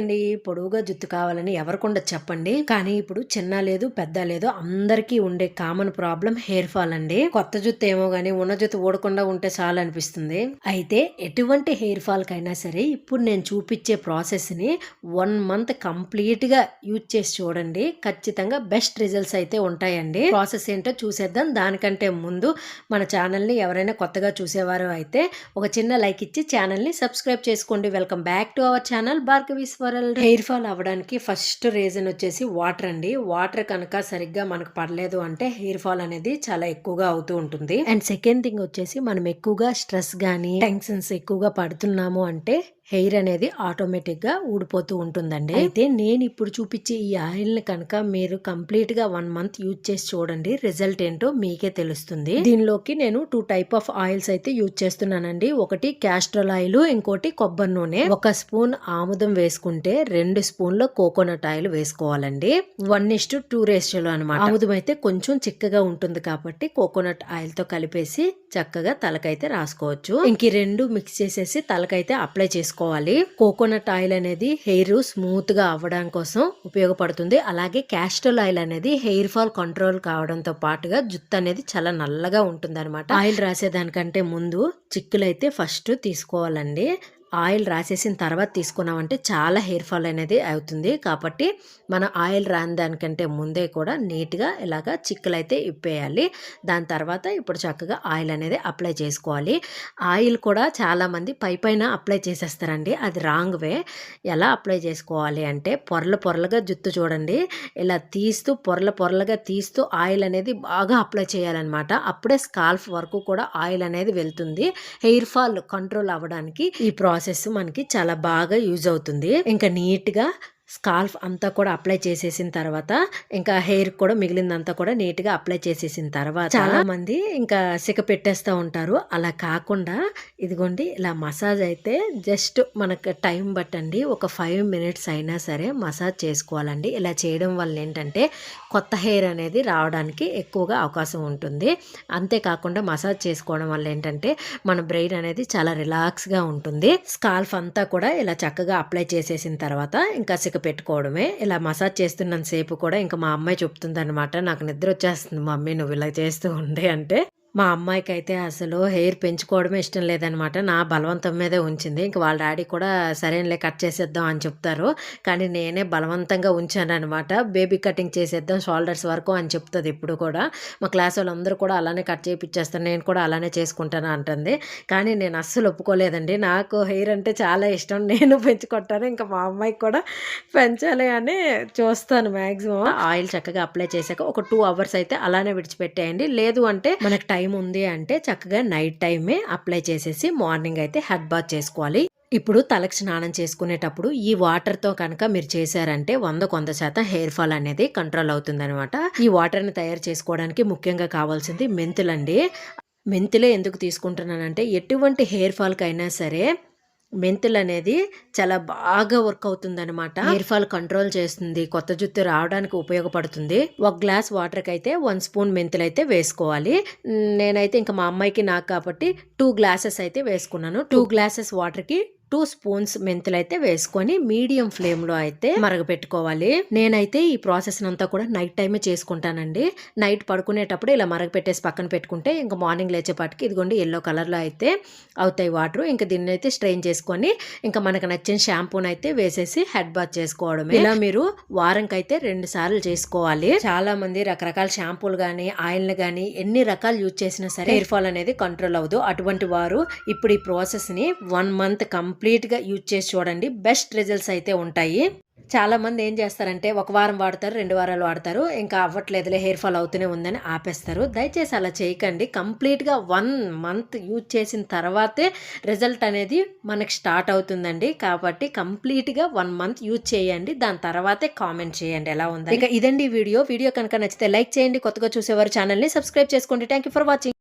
అండి పొడవుగా జుత్తు కావాలని ఎవరికుండా చెప్పండి. కానీ ఇప్పుడు చిన్న లేదు పెద్ద లేదు అందరికీ ఉండే కామన్ ప్రాబ్లం హెయిర్ ఫాల్ అండి. కొత్త జుత్తు ఏమో గానీ ఉన్న జుత్తు ఊడకుండా ఉంటే చాలు అనిపిస్తుంది. అయితే ఎటువంటి హెయిర్ ఫాల్ కైనా సరే ఇప్పుడు నేను చూపించే ప్రాసెస్ని వన్ మంత్ కంప్లీట్గా యూజ్ చేసి చూడండి. ఖచ్చితంగా బెస్ట్ రిజల్ట్స్ అయితే ఉంటాయండి. ప్రాసెస్ ఏంటో చూసేద్దాం. దానికంటే ముందు మన ఛానల్ని ఎవరైనా కొత్తగా చూసేవారు అయితే ఒక చిన్న లైక్ ఇచ్చి ఛానల్ని సబ్స్క్రైబ్ చేసుకోండి. Welcome back to our channel Bhargavi స్వరల్ hair fall అవ్వడానికి ఫస్ట్ రీజన్ వచ్చేసి వాటర్ అండి. వాటర్ కనుక సరిగ్గా మనకు పడలేదు అంటే హెయిర్ ఫాల్ అనేది చాలా ఎక్కువగా అవుతూ ఉంటుంది. అండ్ సెకండ్ థింగ్ వచ్చేసి మనం ఎక్కువగా స్ట్రెస్ గానీ టెన్షన్స్ ఎక్కువగా పడుతున్నాము అంటే హెయిర్ అనేది ఆటోమేటిక్గా ఊడిపోతూ ఉంటుందండి. అయితే నేను ఇప్పుడు చూపించే ఈ ఆయిల్ని కనుక మీరు కంప్లీట్గా వన్ మంత్ యూజ్ చేసి చూడండి రిజల్ట్ ఏంటో మీకే తెలుస్తుంది. దీనిలోకి నేను టూ టైప్ ఆఫ్ ఆయిల్స్ అయితే యూజ్ చేస్తున్నానండి. ఒకటి క్యాస్ట్రల్ ఆయిల్ ఇంకోటి కొబ్బరి నూనె. ఒక స్పూన్ ఆముదం వేసుకుంటే రెండు స్పూన్ల కోకోనట్ ఆయిల్ వేసుకోవాలండి. వన్ ఇస్ టు టూ రేషియోలో అనమాట ఆముదం అయితే కొంచెం చిక్కగా ఉంటుంది కాబట్టి కోకోనట్ ఆయిల్తో కలిపేసి చక్కగా తలకైతే రాసుకోవచ్చు. ఇంక రెండు మిక్స్ చేసేసి తలకైతే అప్లై చేసుకోవాలి కోకోనట్ ఆయిల్ అనేది హెయిర్ స్మూత్గా అవ్వడం కోసం ఉపయోగపడుతుంది. అలాగే క్యాస్ట్రల్ ఆయిల్ అనేది హెయిర్ ఫాల్ కంట్రోల్ కావడంతో పాటుగా జుట్టు అనేది చాలా నల్లగా ఉంటుంది ఆయిల్ రాసేదానికంటే ముందు చిక్కులైతే ఫస్ట్ తీసుకోవాలండి. ఆయిల్ రాసేసిన తర్వాత తీసుకున్నామంటే చాలా హెయిర్ ఫాల్ అనేది అవుతుంది. కాబట్టి మన ఆయిల్ రాని దానికంటే ముందే కూడా నీట్గా ఇలాగా చిక్కులు అయితే ఇప్పేయాలి. దాని తర్వాత ఇప్పుడు చక్కగా ఆయిల్ అనేది అప్లై చేసుకోవాలి. ఆయిల్ కూడా చాలామంది పై పైన అప్లై చేసేస్తారండి. అది రాంగ్ వే. ఎలా అప్లై చేసుకోవాలి అంటే పొరలు పొరలుగా జుత్తు చూడండి. ఇలా తీస్తూ పొరల పొరలుగా తీస్తూ ఆయిల్ అనేది బాగా అప్లై చేయాలన్నమాట. అప్పుడే స్కాల్ఫ్ వరకు కూడా ఆయిల్ అనేది వెళ్తుంది. హెయిర్ ఫాల్ కంట్రోల్ అవ్వడానికి ఈ ప్రాసెస్ మనకి చాలా బాగా యూజ్ అవుతుంది. ఇంకా నీట్గా స్కాల్ఫ్ అంతా కూడా అప్లై చేసేసిన తర్వాత ఇంకా హెయిర్ కూడా మిగిలిందంతా కూడా నీట్గా అప్లై చేసేసిన తర్వాత చాలా మంది ఇంకా సిక పెట్టేస్తూ ఉంటారు. అలా కాకుండా ఇదిగోండి ఇలా మసాజ్ అయితే జస్ట్ మనకు టైం బట్టండి. ఒక ఫైవ్ మినిట్స్ అయినా సరే మసాజ్ చేసుకోవాలండి. ఇలా చేయడం వల్ల ఏంటంటే కొత్త హెయిర్ అనేది రావడానికి ఎక్కువగా అవకాశం ఉంటుంది. అంతేకాకుండా మసాజ్ చేసుకోవడం వల్ల ఏంటంటే మన బ్రెయిన్ అనేది చాలా రిలాక్స్గా ఉంటుంది. స్కాల్ఫ్ అంతా కూడా ఇలా చక్కగా అప్లై చేసేసిన తర్వాత ఇంకా సిక పెట్టుకోవడమే. ఇలా మసాజ్ చేస్తున్నంత సేపు కూడా ఇంకా మా అమ్మాయి చెప్తుంది అనమాట నాకు నిద్ర వచ్చేస్తుంది మమ్మీ నువ్వు ఇలా చేస్తూ ఉండే అంటే. మా అమ్మాయికి అయితే అసలు హెయిర్ పెంచుకోవడమే ఇష్టం లేదనమాట. నా బలవంతం మీదే ఉంచింది. ఇంక వాళ్ళ డాడీ కూడా సరేలే కట్ చేసేద్దాం అని చెప్తారు. కానీ నేనే బలవంతంగా ఉంచాను అనమాట బేబీ కటింగ్ చేసేద్దాం షోల్డర్స్ వరకు అని చెప్తుంది ఇప్పుడు కూడా. మా క్లాస్ వాళ్ళందరూ కూడా అలానే కట్ చేయించేస్తాను నేను కూడా అలానే చేసుకుంటాను అంటుంది. కానీ నేను అస్సలు ఒప్పుకోలేదండి. నాకు హెయిర్ అంటే చాలా ఇష్టం. నేను పెంచుకుంటాను. ఇంకా మా అమ్మాయికి కూడా పెంచాలి అని చూస్తాను మ్యాక్సిమం ఆయిల్ చక్కగా అప్లై చేశాక ఒక టూ అవర్స్ అయితే అలానే విడిచిపెట్టేయండి. లేదు అంటే మనకు టైం ఉంది అంటే చక్కగా నైట్ టైమే అప్లై చేసేసి మార్నింగ్ అయితే హెడ్ బాత్ చేసుకోవాలి. ఇప్పుడు తలకు స్నానం చేసుకునేటప్పుడు ఈ వాటర్తో కనుక మీరు చేశారంటే వంద కొంత శాతం హెయిర్ ఫాల్ అనేది కంట్రోల్ అవుతుందన్నమాట. ఈ వాటర్ని తయారు చేసుకోవడానికి ముఖ్యంగా కావాల్సింది మెంతులండి. మెంతులే ఎందుకు తీసుకుంటున్నానంటే ఎటువంటి హెయిర్ ఫాల్కి అయినా సరే మెంతులు అనేది చాలా బాగా వర్క్ అవుతుంది అనమాట హెయిర్ ఫాల్ కంట్రోల్ చేస్తుంది. కొత్త జుట్టు రావడానికి ఉపయోగపడుతుంది. ఒక గ్లాస్ వాటర్కి అయితే వన్ స్పూన్ మెంతులు అయితే వేసుకోవాలి. నేనైతే ఇంకా మా అమ్మాయికి నాకు కాబట్టి టూ గ్లాసెస్ అయితే వేసుకున్నాను. టూ గ్లాసెస్ వాటర్కి టూ స్పూన్స్ మెంతులు అయితే వేసుకొని మీడియం ఫ్లేమ్లో అయితే మరగపెట్టుకోవాలి. నేనైతే ఈ ప్రాసెస్ అంతా కూడా నైట్ టైమే చేసుకుంటానండి. నైట్ పడుకునేటప్పుడు ఇలా మరగపెట్టేసి పక్కన పెట్టుకుంటే ఇంకా మార్నింగ్ లేచేపాటికి ఇదిగోండి ఎల్లో కలర్లో అయితే అవుతాయి వాటర్. ఇంకా దీన్ని అయితే స్ట్రెయిన్ చేసుకొని ఇంకా మనకు నచ్చిన షాంపూని అయితే వేసేసి హెడ్ బాత్ చేసుకోవడమే. ఇలా మీరు వారంకైతే అయితే రెండు సార్లు చేసుకోవాలి. చాలా మంది రకరకాల షాంపూలు కానీ ఆయిల్ కానీ ఎన్ని రకాలు యూజ్ చేసినా సరే హెయిర్ ఫాల్ అనేది కంట్రోల్ అవ్వదు. అటువంటి వారు ఇప్పుడు ఈ ప్రాసెస్ని వన్ మంత్ కంప్లీట్గా యూజ్ చేసి చూడండి. బెస్ట్ రిజల్ట్స్ అయితే ఉంటాయి. చాలామంది ఏం చేస్తారంటే ఒక వారం వాడతారు రెండు వారాలు వాడతారు. ఇంకా అవ్వట్లేదులే హెయిర్ ఫాల్ అవుతూనే ఉందని ఆపేస్తారు. దయచేసి అలా చేయకండి. కంప్లీట్గా వన్ మంత్ యూజ్ చేసిన తర్వాతే రిజల్ట్ అనేది మనకి స్టార్ట్ అవుతుందండి. కాబట్టి కంప్లీట్గా వన్ మంత్ యూజ్ చేయండి. దాని తర్వాతే కామెంట్ చేయండి ఎలా ఉంది ఇక ఇదండి వీడియో. వీడియో కనుక నచ్చితే లైక్ చేయండి. కొత్తగా చూసేవారు ఛానల్ని సబ్స్క్రైబ్ చేసుకోండి. Thank for watching.